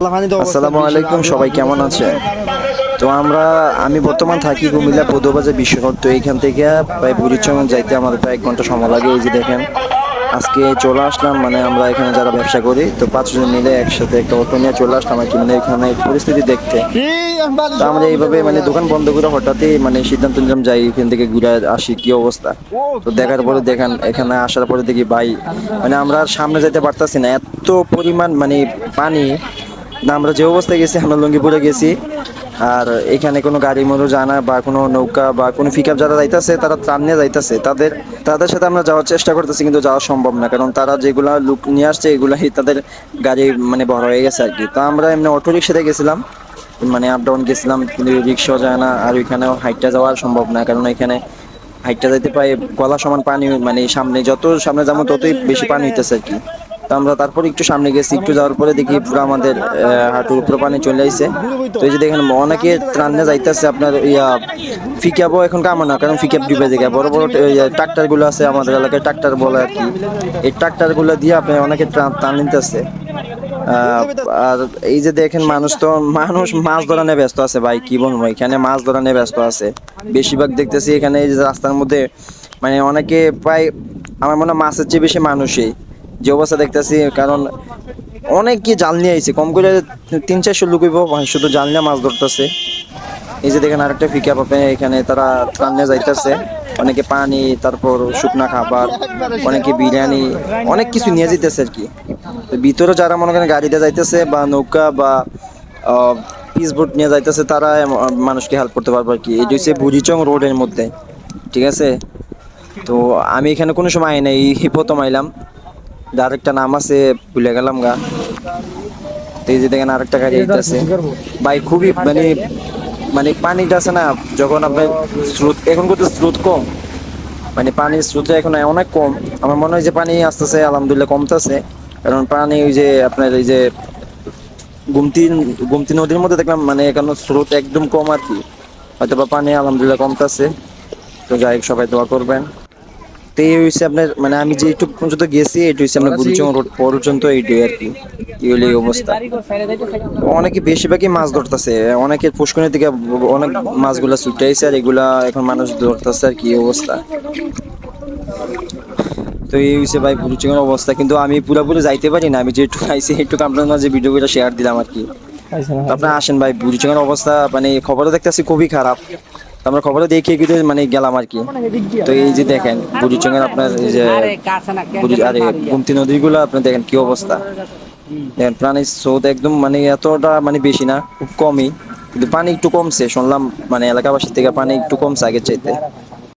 আসসালামু আলাইকুম সবাই কেমন আছেন? তো আমরা আমি বর্তমান থাকি কুমিল্লা পদুবাজার বিশ্বকপ তো এইখান থেকে প্রায় বুড়িচং যাইতে আমাদের প্রায় এক ঘণ্টা সময় লাগে এই যে দেখেন। আজকে চলে আসলাম মানে আমরা এখানে যারা ব্যবসা করি তো পাঁচজন মিলে একসাথে একটা অটো নিয়ে চলে আসলাম আর কি মানে এখানে পরিস্থিতি দেখতে। তো আমরা এইভাবে মানে দোকান বন্ধ করে হঠাৎই মানে সিদ্ধান্ত নিলাম যাই এখান থেকে ঘুরে আসি কি অবস্থা। তো দেখার পরে দেখেন এখানে আসার পরে দেখি ভাই মানে আমরা সামনে যেতে পারতাছি না এত পরিমাণ মানে পানি আমরা যে অবস্থায় গেছি, আমরা লঙ্গিপুরে গেছি। আর এখানে কোনো গাড়ি মোটর জানা বা কোনো নৌকা বা কোনো পিক যারা যাইতেছে, তারা ত্রাণ নিয়ে যাইতেছে। তাদের তাদের সাথে আমরা যাওয়ার চেষ্টা করতেছি, কিন্তু যাওয়া সম্ভব না। কারণ তারা যেগুলা লুক নিয়ে আসছে, এগুলাই তাদের গাড়ি মানে বড় হয়ে গেছে আর কি। তো আমরা এমনি অটো রিক্সাতে গেছিলাম। মানে আপ ডাউন গেছিলাম, কিন্তু রিক্সাও যায় না। আর ওইখানেও হাইটটা যাওয়া সম্ভব না। কারণ এখানে হাইটটা যাইতে পাই গলা সমান পানি মানে সামনে যত সামনে যাব, ততই বেশি পানি হইতেছে আর কি। আমরা তারপর একটু সামনে গেছি, একটু যাওয়ার পরে দেখি পুরো আমাদের হাঁটুর উপরে পানি চলে আসছে তো এই যে দেখেন, অনেকে ত্রাণে যাইতেছে আপনার ইয়া ফিকাবও এখন কামো না, কারণ ফিকাপ ডুবে দেখে বড় বড় ট্রাক্টারগুলো আছে আমাদের এলাকায়, ট্রাক্টার বলে আর কি। এই ট্রাক্টারগুলো দিয়ে আপনি অনেকে ত্রাণ নিতেছে। আর এই যে দেখেন, মানুষ তো, মানুষ মাছ ধরা নিয়ে ব্যস্ত আছে ভাই, কি বলব? এখানে মাছ ধরা নিয়ে ব্যস্ত আছে। বেশিরভাগ দেখতেছি এখানে এই যে রাস্তার মধ্যে মানে অনেকে প্রায়, আমার মনে হয় মাছের চেয়ে বেশি মানুষই। যে অবস্থা দেখতেছি, কারণ অনেক কি জাল নিয়ে আইছে। কম করে তিন চারশো লোক হইব শুধু জাল নিয়ে মাছ ধরতেছে। এই যে দেখেন আরেকটা ফিকা পাবে এখানে তারা ত্রাণ নিয়ে যাইতেছে। অনেকে পানি, তারপর শুকনা খাবার, অনেকে বিরিয়ানি, অনেক কিছু নিয়ে যেতেছে আর কি। ভিতরে যারা মনে করেন গাড়িতে যাইতেছে বা নৌকা বা পিস বোট নিয়ে যাইতেছে, তারা মানুষকে হেল্প করতে পারবে আর কি। এই হচ্ছে বুড়িচং রোডের মধ্যে, ঠিক আছে? তো আমি এখানে কোনো সময় আই নাই প্রথম আইলাম। আরেকটা নাম আছে ভুলে গেলাম গা। তো এই যে দেখেন আরেকটা গাড়ি আছে ভাই খুবই মানে মানে পানিটা আছে না যখন আপনার স্রোত এখন কিন্তু স্রোত কম। মানে পানির স্রোত এখন অনেক কম। আমার মনে হয় যে পানি আসতেছে আলহামদুলিল্লাহ কমতেছে। কারণ পানি ওই যে আপনার এই যে গুমতি গুমতি নদীর মধ্যে দেখলাম মানে এখানে স্রোত একদম কম আর কি। হয়তো বা পানি আলহামদুলিল্লাহ কমতেছে। তো যাই সবাই দোয়া করবেন। তো এই হচ্ছে আপনার মানে আমি যে একটু পর্যন্ত গেছি এটি হচ্ছে আপনার বুড়িচং রোড পর্যন্ত এইটাই আর কি। এই হলো এই অবস্থা। অনেকে বেশিরভাগই মাছ ধরতেছে অনেকে পুষ্করণের দিকে অনেক মাছগুলা ছুটে আইছে আর এগুলা এখন মানুষ ধরতেছে আর কি অবস্থা। তো এই হচ্ছে ভাই বুড়িচংয়ের অবস্থা কিন্তু আমি পুরোপুরি যাইতে পারি না আমি যেটুকু আইছি একটু আপনার মাঝে ভিডিওগুলো শেয়ার দিলাম আর কি। তো আপনারা আসেন ভাই বুড়িচংয়ের অবস্থা মানে খবরে দেখতেছি খুবই খারাপ। আমরা খবরে দেখিয়ে কিন্তু মানে গেলাম আর কি। তো এই যে দেখেন বুড়িচঙ্গের আপনার এই যে আরে গুমতি নদীগুলো আপনি দেখেন কি অবস্থা। দেখেন প্রাণীর স্রোত একদম মানে এতটা মানে বেশি না খুব কমই। কিন্তু পানি একটু কমছে শুনলাম মানে এলাকাবাসীর থেকে পানি একটু কমছে আগের চাইতে।